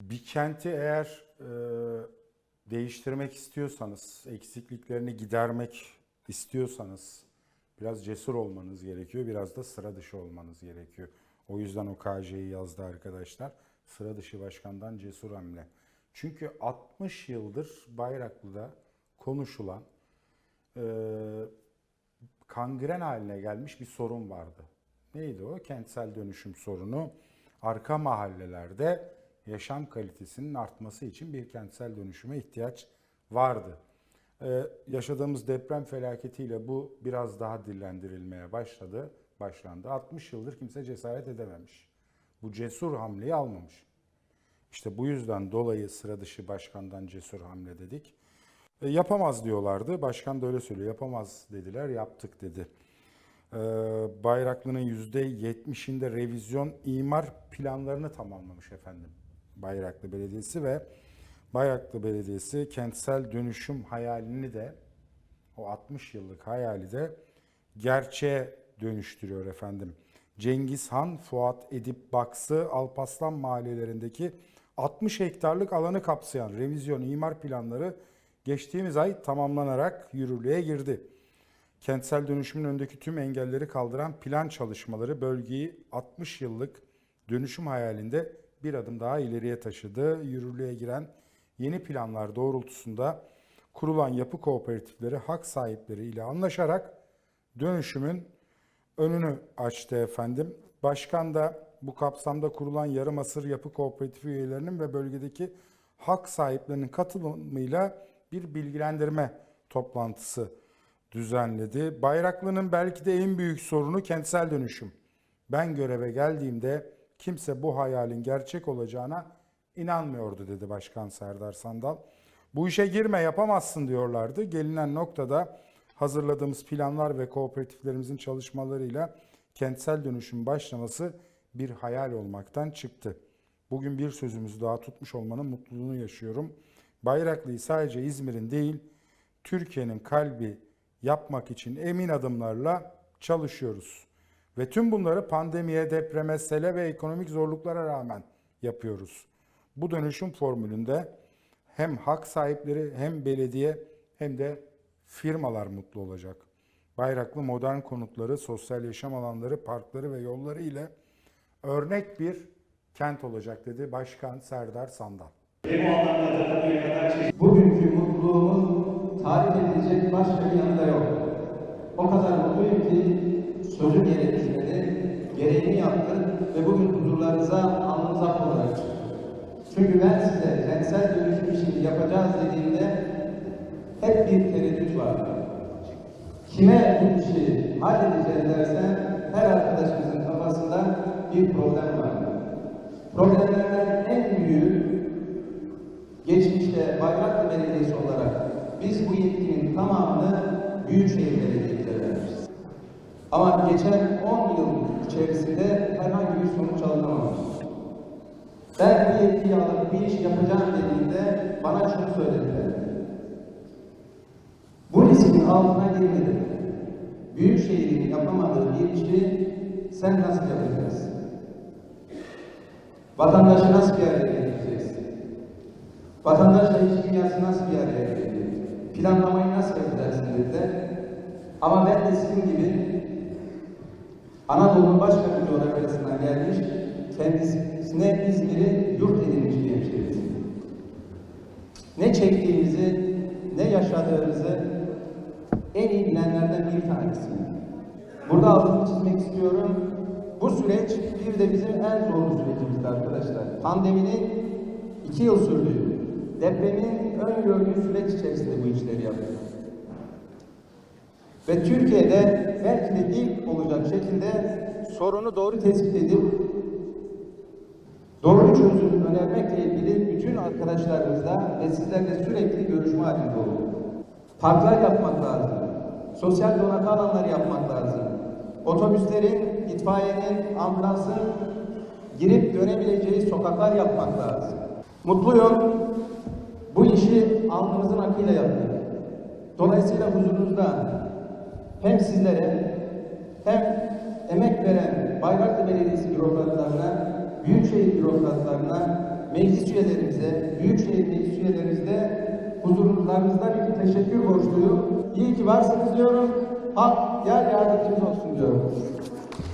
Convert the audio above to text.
Bir kenti eğer e, değiştirmek istiyorsanız, eksikliklerini gidermek istiyorsanız biraz cesur olmanız gerekiyor, biraz da sıra dışı olmanız gerekiyor. O yüzden o KJ'yi yazdı arkadaşlar. Sıra dışı başkandan cesur hamle. Çünkü 60 yıldır Bayraklı'da konuşulan e, kangren haline gelmiş bir sorun vardı. Neydi o? Kentsel dönüşüm sorunu. Arka mahallelerde yaşam kalitesinin artması için bir kentsel dönüşüme ihtiyaç vardı. Ee, yaşadığımız deprem felaketiyle bu biraz daha dillendirilmeye başladı, başlandı. 60 yıldır kimse cesaret edememiş. Bu cesur hamleyi almamış. İşte bu yüzden dolayı sıra dışı başkandan cesur hamle dedik. E, yapamaz diyorlardı. Başkan da öyle söylüyor. Yapamaz dediler. Yaptık dedi. E, Bayraklı'nın %70'inde revizyon imar planlarını tamamlamış efendim. Bayraklı Belediyesi ve Bayraklı Belediyesi kentsel dönüşüm hayalini de o 60 yıllık hayali de gerçeğe dönüştürüyor efendim. Cengiz Han, Fuat Edip Baksı, Alpaslan mahallelerindeki 60 hektarlık alanı kapsayan revizyon imar planları geçtiğimiz ay tamamlanarak yürürlüğe girdi. Kentsel dönüşümün önündeki tüm engelleri kaldıran plan çalışmaları bölgeyi 60 yıllık dönüşüm hayalinde bir adım daha ileriye taşıdı. Yürürlüğe giren yeni planlar doğrultusunda kurulan yapı kooperatifleri hak sahipleri ile anlaşarak dönüşümün önünü açtı efendim. Başkan da bu kapsamda kurulan yarım asır yapı kooperatifi üyelerinin ve bölgedeki hak sahiplerinin katılımıyla bir bilgilendirme toplantısı düzenledi. Bayraklı'nın belki de en büyük sorunu kentsel dönüşüm. Ben göreve geldiğimde kimse bu hayalin gerçek olacağına inanmıyordu dedi Başkan Serdar Sandal. Bu işe girme yapamazsın diyorlardı. Gelinen noktada hazırladığımız planlar ve kooperatiflerimizin çalışmalarıyla kentsel dönüşüm başlaması bir hayal olmaktan çıktı. Bugün bir sözümüzü daha tutmuş olmanın mutluluğunu yaşıyorum. Bayraklı'yı sadece İzmir'in değil, Türkiye'nin kalbi yapmak için emin adımlarla çalışıyoruz. Ve tüm bunları pandemiye, depreme, sele ve ekonomik zorluklara rağmen yapıyoruz. Bu dönüşüm formülünde hem hak sahipleri hem belediye hem de firmalar mutlu olacak. Bayraklı modern konutları, sosyal yaşam alanları, parkları ve yolları ile örnek bir kent olacak dedi Başkan Serdar Sandal. Bugünkü mutluluğumun tarif edilecek başka bir yanı da yok. O kadar mutluyum ki sözüm yere düşmedi, gereğini yaptı ve bugün huzurlarınıza alnınıza olarak. Çünkü ben size kentsel dönüşüm işini yapacağız dediğimde hep bir tereddüt vardı. Kime bu işi halledeceğiz dersen her arkadaşımızın kafasında bir problem vardı. Problemlerden en büyüğü Geçmişte Bayraklı Belediyesi olarak biz bu yetkinin tamamını Büyükşehir Belediye'ye vermişiz. Ama geçen 10 yıl içerisinde herhangi bir sonuç alınamamış. Ben bu yetkiyi alıp bir iş yapacağım dediğimde bana şunu söylediler. Bu riskin altına girmedim. Büyükşehir'in yapamadığı bir işi sen nasıl yapacaksın? Vatandaşı nasıl bir araya getireceksin? Vatandaşla iş dünyası nasıl bir araya gelecek? Planlamayı nasıl yapacaksın dediler. Ama ben de sizin gibi Anadolu'nun başka bir coğrafyasından gelmiş, kendisine İzmir'i yurt edinmiş bir hemşehriyim. Ne çektiğimizi, ne yaşadığımızı en iyi bilenlerden bir tanesiyim. Burada altını çizmek istiyorum. Bu süreç bir de bizim en zorlu sürecimizdi arkadaşlar. Pandeminin iki yıl sürdüğü, depremin öngördüğü süreç içerisinde bu işleri yaptık. Ve Türkiye'de belki de ilk olacak şekilde sorunu doğru tespit edip doğru çözüm önermekle ilgili bütün arkadaşlarımızla ve sizlerle sürekli görüşme halinde olduk. Parklar yapmak lazım. Sosyal donatı alanları yapmak lazım. Otobüslerin, itfaiyenin, ambulansın girip dönebileceği sokaklar yapmak lazım. Mutluyum. Bu işi alnımızın akıyla yaptık. Dolayısıyla huzurunuzda hem sizlere hem emek veren Bayraklı Belediyesi bürokratlarına, Büyükşehir bürokratlarına meclis üyelerimize, Büyükşehir Meclis üyelerimize huzurlarınızda bir teşekkür borçluyum. İyi ki varsınız diyorum. Halk yar yardımcınız olsun diyorum.